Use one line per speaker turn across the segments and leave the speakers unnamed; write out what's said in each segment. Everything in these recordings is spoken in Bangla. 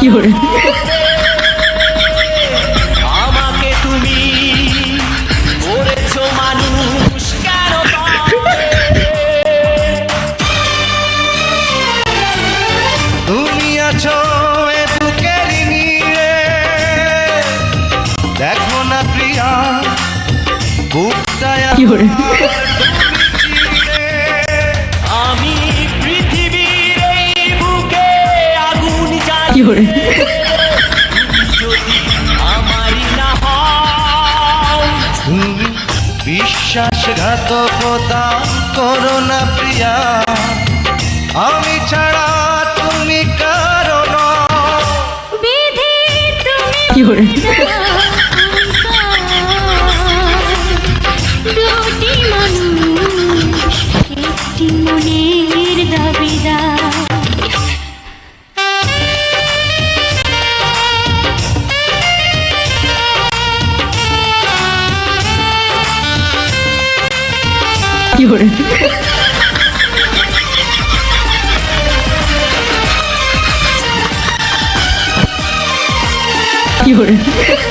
fiore,
আমাকে তুমি করেছ মানুষ কেন
তুমি আছো দেখো না প্রিয়া বুকটায়
আমারই না
বিশ্বাসঘাতকতা করো না প্রিয়া। আমি ছাড়া তুমি কারণ
বিধি তুমি
fiore, fiore, fiore,
আমি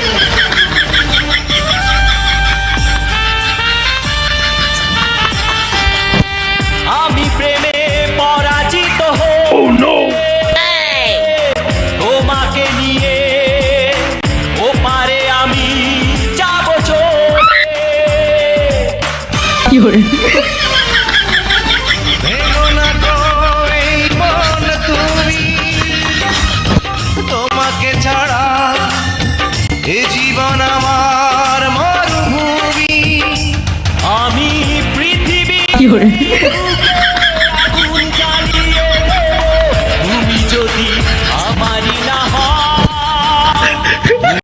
জীবন আমার মরুভূমি
আমি পৃথিবী